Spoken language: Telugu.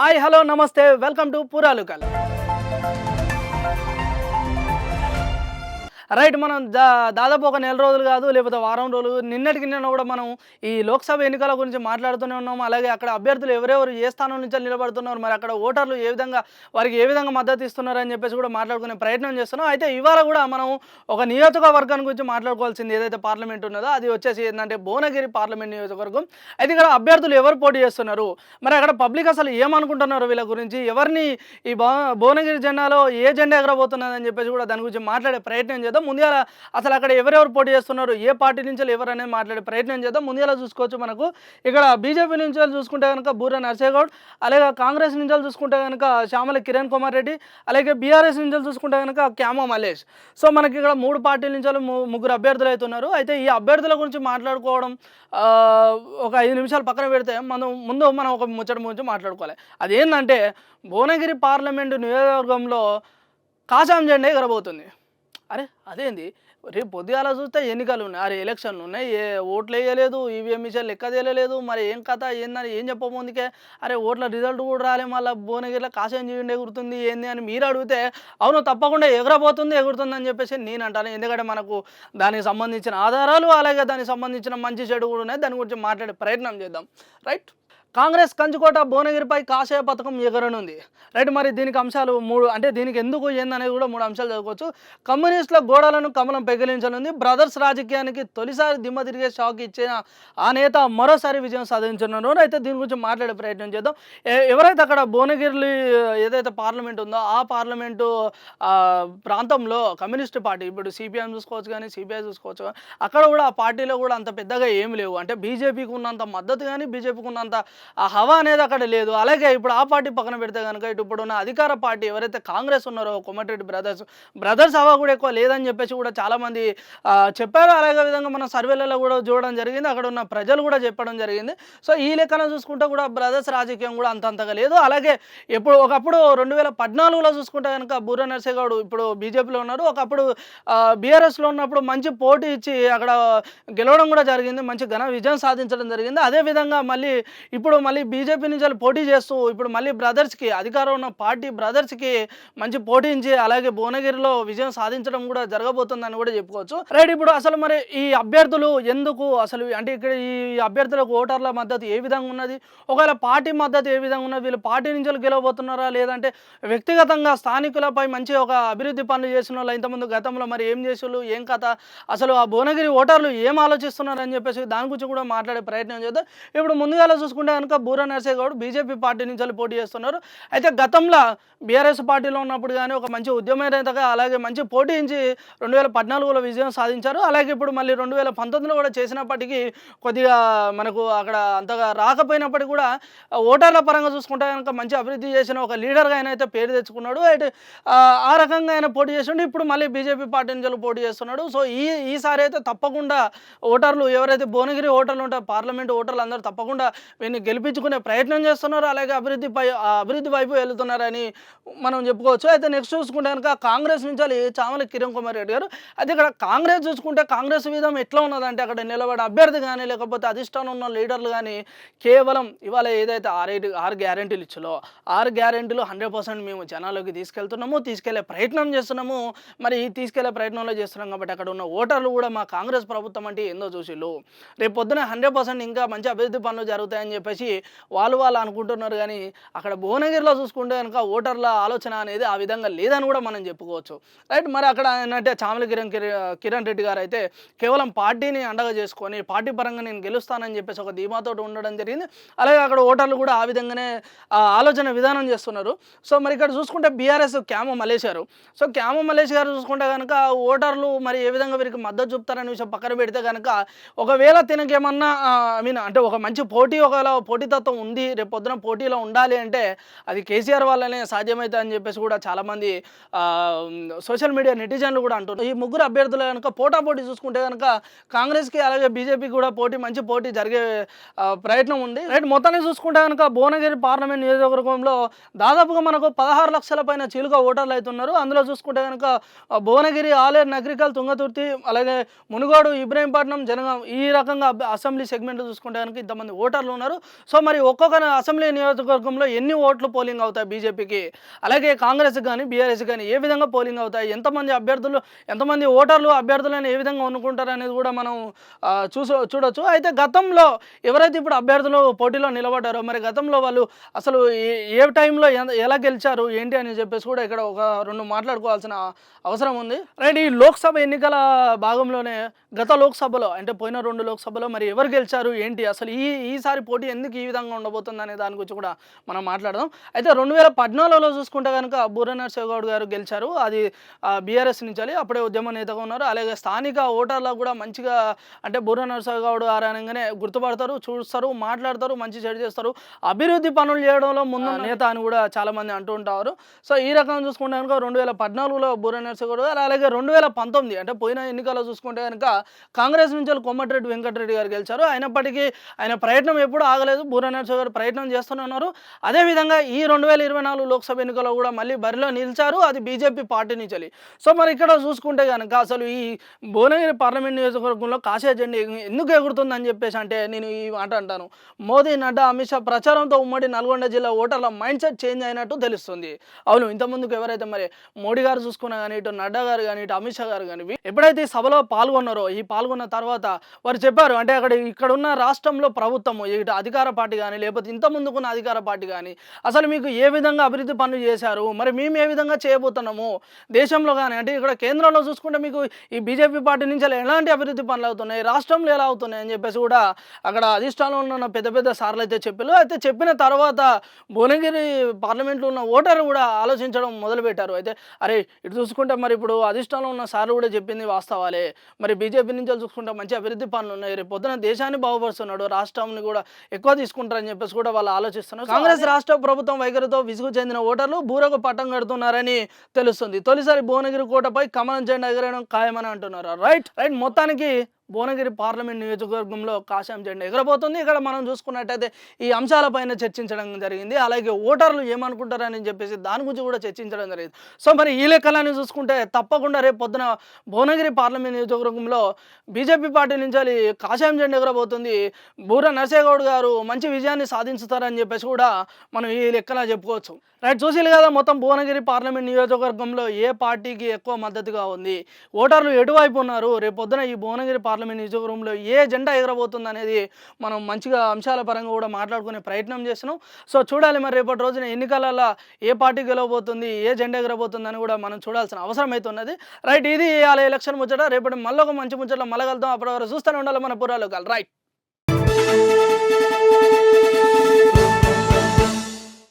హాయ్ హలో నమస్తే వెల్కమ్ టు పురాలుకల్. రైట్ మనం దా దాదాపు ఒక నెల రోజులు కాదు లేకపోతే వారం రోజులు నిన్నటికి నిన్న కూడా మనం ఈ లోక్సభ ఎన్నికల గురించి మాట్లాడుతూనే ఉన్నాం అలాగే అక్కడ అభ్యర్థులు ఎవరెవరు ఏ స్థానం నుంచి నిలబడుతున్నారు మరి అక్కడ ఓటర్లు ఏ విధంగా వారికి ఏ విధంగా మద్దతు ఇస్తున్నారు అని చెప్పేసి కూడా మాట్లాడుకునే ప్రయత్నం చేస్తున్నాం. అయితే ఇవాళ కూడా మనం ఒక నియోజకవర్గాన్ని గురించి మాట్లాడుకోవాల్సింది ఏదైతే పార్లమెంట్ ఉన్నదో అది వచ్చేసి ఏంటంటే భువనగిరి పార్లమెంట్ నియోజకవర్గం. అయితే ఇక్కడ అభ్యర్థులు ఎవరు పోటీ చేస్తున్నారు? మరి అక్కడ పబ్లిక్ అసలు ఏమనుకుంటున్నారు వీళ్ళ గురించి? ఎవరిని ఈ భువనగిరి జెండాలో ఏ జెండా ఎగరబోతున్నదని చెప్పేసి కూడా దాని గురించి మాట్లాడే ప్రయత్నం చేద్దాం. ముందుగా అసలు అక్కడ ఎవరెవరు పోటీ చేస్తున్నారు ఏ పార్టీ నుంచి ఎవరు అనేది మాట్లాడే ప్రయత్నం చేద్దాం. ముందుగా చూసుకోవచ్చు మనకు. ఇక్కడ బీజేపీ నుంచి చూసుకుంటే కనుక బూర నర్సేగౌడ్ అలాగే కాంగ్రెస్ నుంచి చూసుకుంటే కనుక శ్యామల కిరణ్ కుమార్ రెడ్డి అలాగే బీఆర్ఎస్ నుంచి చూసుకుంటే కనుక క్యామో మలేష్ సో మనకి ఇక్కడ మూడు పార్టీల నుంచి ముగ్గురు అభ్యర్థులు అయితే ఉన్నారు అయితే ఈ అభ్యర్థుల గురించి మాట్లాడుకోవడం ఒక ఐదు నిమిషాలు పక్కన పెడితే మనం ముందు మనం ఒక ముచ్చట గురించి మాట్లాడుకోవాలి. అదేంటంటే భువనగిరి పార్లమెంటు నియోజకవర్గంలో కాషాయం జెండా ఎగరబోతుంది. అరే అదేంది? రేపు పొద్దుగాల చూస్తే ఎన్నికలు ఉన్నాయి. అరే ఎలక్షన్లు ఉన్నాయి. ఏ ఓట్లు వేయలేదు ఈవీఎం మిషన్ లెక్క తేలలేదు. మరి ఏం కథ ఏందని ఏం చెప్పబోందుకే అరే ఓట్ల రిజల్ట్ కూడా రాలే మళ్ళీ భువనగిరిలో కాషాయం చేయండి ఎగురుతుంది ఏంది అని మీరు అడిగితే అవును తప్పకుండా ఎగరబోతుంది ఎగురుతుంది అని చెప్పేసి నేను అంటాను. ఎందుకంటే మనకు దానికి సంబంధించిన ఆధారాలు అలాగే దానికి సంబంధించిన మంచి చెడు కూడా ఉన్నాయి. దాని గురించి మాట్లాడే ప్రయత్నం చేద్దాం. రైట్ కాంగ్రెస్ కంచుకోట భువనగిరిపై కాషాయ పథకం ఎగరనుంది. రైట్ మరి దీనికి అంశాలు మూడు అంటే దీనికి ఎందుకు ఏందనేది కూడా మూడు అంశాలు చదువుకోవచ్చు. కమ్యూనిస్టుల గోడలను కమలం పెగిలించనుంది. బ్రదర్స్ రాజకీయానికి తొలిసారి దిమ్మ తిరిగే షాక్ ఇచ్చిన ఆ నేత మరోసారి విజయం సాధించనున్నారు. అయితే దీని గురించి మాట్లాడే ప్రయత్నం చేద్దాం. ఎవరైతే అక్కడ భువనగిరి ఏదైతే పార్లమెంట్ ఉందో ఆ పార్లమెంటు ప్రాంతంలో కమ్యూనిస్ట్ పార్టీ ఇప్పుడు సిపిఎం చూసుకోవచ్చు కానీ సిపిఐ చూసుకోవచ్చు కానీ అక్కడ కూడా ఆ పార్టీలో కూడా అంత పెద్దగా ఏమి లేవు. అంటే బీజేపీకి ఉన్నంత మద్దతు కానీ బీజేపీకి ఉన్నంత ఆ హవా అనేది అక్కడ లేదు. అలాగే ఇప్పుడు ఆ పార్టీ పక్కన పెడితే కనుక ఇటు ఇప్పుడు ఉన్న అధికార పార్టీ ఎవరైతే కాంగ్రెస్ ఉన్నారో కొమటిరెడ్డి బ్రదర్స్ బ్రదర్స్ హవా కూడా ఎక్కువ లేదని చెప్పేసి కూడా చాలామంది చెప్పారు. అలాగే విధంగా మన సర్వేలలో కూడా చూడడం జరిగింది. అక్కడ ఉన్న ప్రజలు కూడా చెప్పడం జరిగింది. సో ఈ లెక్కన చూసుకుంటే కూడా బ్రదర్స్ రాజకీయం కూడా అంతంతగా లేదు. అలాగే ఎప్పుడు ఒకప్పుడు రెండు వేల పద్నాలుగులో చూసుకుంటే కనుక బూర నర్సేగౌడ్ ఇప్పుడు బీజేపీలో ఉన్నారు. ఒకప్పుడు బీఆర్ఎస్లో ఉన్నప్పుడు మంచి పోటీ ఇచ్చి అక్కడ గెలవడం కూడా జరిగింది. మంచి ఘన విజయం సాధించడం జరిగింది. అదే విధంగా మళ్ళీ ఇప్పుడు ఇప్పుడు మళ్ళీ బీజేపీ నుంచి వాళ్ళు పోటీ చేస్తూ ఇప్పుడు మళ్ళీ బ్రదర్స్కి అధికారం ఉన్న పార్టీ బ్రదర్స్కి మంచి పోటీంచి అలాగే భువనగిరిలో విజయం సాధించడం కూడా జరగబోతుందని కూడా చెప్పుకోవచ్చు. రైట్ ఇప్పుడు అసలు మరి ఈ అభ్యర్థులు ఎందుకు అసలు అంటే ఇక్కడ ఈ అభ్యర్థులకు ఓటర్ల మద్దతు ఏ విధంగా ఉన్నది? ఒకవేళ పార్టీ మద్దతు ఏ విధంగా ఉన్నది? వీళ్ళు పార్టీ నుంచి వాళ్ళు గెలవబోతున్నారా? లేదంటే వ్యక్తిగతంగా స్థానికులపై మంచి ఒక అభివృద్ధి పనులు చేసిన వాళ్ళు ఇంతకుముందు గతంలో మరి ఏం చేసేవాళ్ళు ఏం కథ? అసలు ఆ భువనగిరి ఓటర్లు ఏం ఆలోచిస్తున్నారని చెప్పేసి దాని గురించి కూడా మాట్లాడే ప్రయత్నం చేద్దాం. ఇప్పుడు ముందుగా చూసుకుంటే కనుక బూర నర్సేగౌడ్ బీజేపీ పార్టీ నుంచి పోటీ చేస్తున్నారు. అయితే గతంలో బీఆర్ఎస్ పార్టీలో ఉన్నప్పుడు కానీ ఒక మంచి ఉద్యమనేతగా అలాగే మంచి పోటీ రెండు వేల పద్నాలుగులో విజయం సాధించారు. అలాగే ఇప్పుడు మళ్ళీ రెండు వేల పంతొమ్మిదిలో కూడా చేసినప్పటికీ కొద్దిగా మనకు అక్కడ అంతగా రాకపోయినప్పటికీ కూడా ఓటర్ల పరంగా చూసుకుంటే కనుక మంచి అభివృద్ధి చేసిన ఒక లీడర్గా ఆయన అయితే పేరు తెచ్చుకున్నాడు. అయితే ఆ, రకంగా ఆయన పోటీ చేస్తుండే. ఇప్పుడు మళ్ళీ బీజేపీ పార్టీ నుంచి పోటీ చేస్తున్నాడు. సో ఈ ఈసారి అయితే తప్పకుండా ఓటర్లు ఎవరైతే భువనగిరి ఓటర్లు ఉంటారో పార్లమెంట్ ఓటర్లు అందరూ తప్పకుండా వీరిని గెలిపించుకునే ప్రయత్నం చేస్తున్నారు అలాగే అభివృద్ధి పై అభివృద్ధి వైపు వెళ్తున్నారని మనం చెప్పుకోవచ్చు. అయితే నెక్స్ట్ చూసుకుంటే కనుక కాంగ్రెస్ నుంచి చామల కిరణ్ కుమార్ రెడ్డి గారు అయితే ఇక్కడ కాంగ్రెస్ చూసుకుంటే కాంగ్రెస్ విధం ఎట్లా ఉన్నదంటే అక్కడ నిలబడే అభ్యర్థి కానీ లేకపోతే అధిష్టానం ఉన్న లీడర్లు కానీ కేవలం ఇవాళ ఏదైతే ఆరేడు ఆరు గ్యారెంటీలు ఇచ్చాలో ఆరు గ్యారెంటీలు హండ్రెడ్ పర్సెంట్ మేము జనాల్లోకి తీసుకెళ్తున్నాము తీసుకెళ్ళే ప్రయత్నం చేస్తున్నాము. మరి ఈ తీసుకెళ్ళే ప్రయత్నంలో చేస్తున్నాం కాబట్టి అక్కడ ఉన్న ఓటర్లు కూడా మా కాంగ్రెస్ ప్రభుత్వం అంటే ఏందో చూసిళ్ళు. రేపు పొద్దున హండ్రెడ్ పర్సెంట్ ఇంకా మంచి అభివృద్ధి పనులు జరుగుతాయని చెప్పేసి వాళ్ళు వాళ్ళు అనుకుంటున్నారు కానీ అక్కడ భువనగిరిలో చూసుకుంటే కనుక ఓటర్ల ఆలోచన అనేది ఆ విధంగా లేదని కూడా మనం చెప్పుకోవచ్చు. రైట్ మరి అక్కడ ఏంటంటే చామల కిరణ్ కిరణ్ రెడ్డి గారు అయితే కేవలం పార్టీని అండగా చేసుకొని పార్టీ పరంగా నేను గెలుస్తానని చెప్పేసి ఒక ధీమాతో ఉండడం జరిగింది. అలాగే అక్కడ ఓటర్లు కూడా ఆ విధంగానే ఆలోచన విధానం చేస్తున్నారు. సో మరి ఇక్కడ చూసుకుంటే బీఆర్ఎస్ క్యామ మలేష్ గారు. సో క్యామ మలేష్ గారు చూసుకుంటే కనుక ఓటర్లు మరి ఏ విధంగా వీరికి మద్దతు చూపుతారనే విషయం పక్కన పెడితే కనుక ఒకవేళ తినకేమన్నా ఐ మీన్ అంటే ఒక మంచి పోటీ ఒకవేళ పోటీతత్వం ఉంది రేపు పొద్దున పోటీలో ఉండాలి అంటే అది కేసీఆర్ వల్లనే సాధ్యమైతే అని చెప్పేసి కూడా చాలామంది సోషల్ మీడియా నెటిజన్లు కూడా అంటున్నారు. ఈ ముగ్గురు అభ్యర్థులు కనుక పోటాపోటీ చూసుకుంటే కనుక కాంగ్రెస్కి అలాగే బీజేపీకి కూడా పోటీ మంచి పోటీ జరిగే ప్రయత్నం ఉంది. రైట్ మొత్తాన్ని చూసుకుంటే కనుక భువనగిరి పార్లమెంట్ నియోజకవర్గంలో దాదాపుగా మనకు పదహారు లక్షల పైన చిలుక ఓటర్లు అవుతున్నారు అందులో చూసుకుంటే కనుక భువనగిరి ఆలేరు నగరికల్ తుంగతుర్తి అలాగే మునుగోడు ఇబ్రహీంపట్నం జనగాం ఈ రకంగా అసెంబ్లీ సెగ్మెంట్ చూసుకుంటే కనుక ఇంతమంది ఓటర్లు ఉన్నారు. సో మరి ఒక్కొక్క అసెంబ్లీ నియోజకవర్గంలో ఎన్ని ఓట్లు పోలింగ్ అవుతాయి బీజేపీకి? అలాగే కాంగ్రెస్ కానీ బీఆర్ఎస్ కానీ ఏ విధంగా పోలింగ్ అవుతాయి? ఎంతమంది అభ్యర్థులు ఎంతమంది ఓటర్లు అభ్యర్థులను ఏ విధంగా అనుకుంటారు అనేది కూడా మనం చూస చూడొచ్చు. అయితే గతంలో ఎవరైతే ఇప్పుడు అభ్యర్థులు పోటీలో నిలబడ్డారో మరి గతంలో వాళ్ళు అసలు ఏ- ఏ టైంలో ఎలా గెలిచారు ఏంటి అని చెప్పేసి కూడా ఇక్కడ ఒక రెండు మాట్లాడుకోవాల్సిన అవసరం ఉంది. రైట్ ఈ లోక్సభ ఎన్నికల భాగంలోనే గత లోక్సభలో అంటే పోయిన రెండు లోక్సభలో మరి ఎవరు గెలిచారు ఏంటి? అసలు ఈ ఈసారి పోటీ ఎందుకు ఈ విధంగా ఉండబోతుంది అనే దాని గురించి కూడా మనం మాట్లాడదాం. అయితే రెండు వేల పద్నాలుగులో చూసుకుంటే కనుక బూర నరసింహగౌడ్ గారు గెలిచారు. అది బీఆర్ఎస్ నుంచి అప్పుడే ఉద్యమ నేతగా ఉన్నారు. అలాగే స్థానిక ఓటర్లకు కూడా మంచిగా అంటే బూర నరసింహగౌడ్ గారు అనగానే గుర్తుపడతారు చూస్తారు మాట్లాడతారు మంచి చెడు చేస్తారు. అభివృద్ధి పనులు చేయడంలో ముందు నేత అని కూడా చాలా మంది అంటూ ఉంటారు. సో ఈ రకంగా చూసుకుంటే కనుక రెండు వేల పద్నాలుగులో బూర నరసింహగౌడ్ గారు అలాగే రెండు వేల పంతొమ్మిది అంటే పోయిన ఎన్నికల్లో చూసుకుంటే కనుక కాంగ్రెస్ నుంచి కొమ్మటిరెడ్డి వెంకటరెడ్డి గారు గెలిచారు. అయినప్పటికీ ఆయన ప్రయత్నం ఎప్పుడూ ఆగలేదు. బూర నరసింహ గారు ప్రయత్నం చేస్తూనే ఉన్నారు. అదేవిధంగా ఈ రెండు వేల ఇరవై నాలుగు లోక్సభ ఎన్నికల్లో కూడా మళ్ళీ బరిలో నిలిచారు. అది బీజేపీ పార్టీ నుంచి సో మరి ఇక్కడ చూసుకుంటే కనుక అసలు ఈ భువనగిరి పార్లమెంట్ నియోజకవర్గంలో కాసే జెండా ఎందుకు ఎగురుతుందని చెప్పేసి అంటే నేను ఈ మాట అంటాను. మోదీ నడ్డా అమిత్ షా ప్రచారంతో ఉమ్మడి నల్గొండ జిల్లా ఓటర్ల మైండ్ సెట్ చేంజ్ అయినట్టు తెలుస్తుంది. అవును ఇంతకుముందుకు ఎవరైతే మరి మోడీ గారు చూసుకున్నా కానీ ఇటు నడ్డా గారు కానీ ఇటు అమిత్ షా గారు కానీ ఎప్పుడైతే ఈ సభలో పాల్గొన్నారో ఈ పాల్గొన్న తర్వాత వారు చెప్పారు అంటే అక్కడ ఇక్కడున్న రాష్ట్రంలో ప్రభుత్వము ఇటు అధికార పార్టీ కానీ లేకపోతే ఇంత ముందుకున్న అధికార పార్టీ కానీ అసలు మీకు ఏ విధంగా అభివృద్ధి పనులు చేశారు? మరి మేము ఏ విధంగా చేయబోతున్నాము? దేశంలో కానీ అంటే ఇక్కడ కేంద్రంలో చూసుకుంటే మీకు ఈ బీజేపీ పార్టీ నుంచి ఎలాంటి అభివృద్ధి పనులు అవుతున్నాయి? రాష్ట్రంలో ఎలా అవుతున్నాయి? అని చెప్పేసి కూడా అక్కడ అధిష్టానంలో ఉన్న పెద్ద పెద్ద సార్లు అయితే చెప్పారు. అయితే చెప్పిన తర్వాత భువనగిరి పార్లమెంట్లో ఉన్న ఓటర్లు కూడా ఆలోచించడం మొదలుపెట్టారు. అయితే అరే ఇటు చూసుకుంటే మరి ఇప్పుడు అధిష్టానంలో ఉన్న సార్లు కూడా చెప్పింది వాస్తవాలే. మరి బీజేపీ నుంచి చూసుకుంటే మంచి అభివృద్ధి పనులు ఉన్నాయి. రేపు పొద్దున దేశాన్ని బాగుపరుస్తున్నాడు. రాష్ట్రాన్ని కూడా ఎక్కువ తీసుకుంటారని చెప్పేసి కూడా వాళ్ళు ఆలోచిస్తున్నారు. కాంగ్రెస్ రాష్ట్ర ప్రభుత్వం వైఖరితో విసుగు చెందిన ఓటర్లు బూరకు పట్టం కడుతున్నారని తెలుస్తుంది. తొలిసారి భువనగిరి కోటపై కమలం జెండా ఎగరడం ఖాయమని అంటున్నారు. రైట్ రైట్ మొత్తానికి భువనగిరి పార్లమెంట్ నియోజకవర్గంలో కాషాయం జెండా ఎగరబోతుంది. ఇక్కడ మనం చూసుకున్నట్టయితే ఈ అంశాలపైన చర్చించడం జరిగింది. అలాగే ఓటర్లు ఏమనుకుంటారని చెప్పేసి దాని గురించి కూడా చర్చించడం జరిగింది. సో మరి ఈ లెక్కలని చూసుకుంటే తప్పకుండా రేపు పొద్దున భువనగిరి పార్లమెంట్ నియోజకవర్గంలో బీజేపీ పార్టీ నుంచి అది కాషాయం జెండా ఎగరబోతుంది. బూర నరసేగౌడ్ గారు మంచి విజయాన్ని సాధించుతారని చెప్పేసి కూడా మనం ఈ లెక్కలా చెప్పుకోవచ్చు. రైట్ చూసి కదా మొత్తం భువనగిరి పార్లమెంట్ నియోజకవర్గంలో ఏ పార్టీకి ఎక్కువ మద్దతుగా ఉంది? ఓటర్లు ఎటువైపు ఉన్నారు? రేపు పొద్దున ఈ భువనగిరి పార్లమెంట్ నియోజకవర్గంలో ఏ జెండా ఎగరబోతుంది అనేది మనం మంచిగా అంశాల పరంగా కూడా మాట్లాడుకునే ప్రయత్నం చేస్తున్నాం. సో చూడాలి మరి రేపటి రోజున ఎన్నికలలో ఏ పార్టీ గెలవబోతుంది ఏ జెండా ఎగరబోతుంది అని కూడా మనం చూడాల్సిన అవసరం అయితే ఉన్నది. రైట్ ఇది ఇవాళ ఎలక్షన్ ముచ్చట. రేపటి మళ్ళీ ఒక మంచి ముచ్చట మళ్ళీ అప్పటి వరకు చూస్తూనే ఉండాలి మన పురాలు రైట్.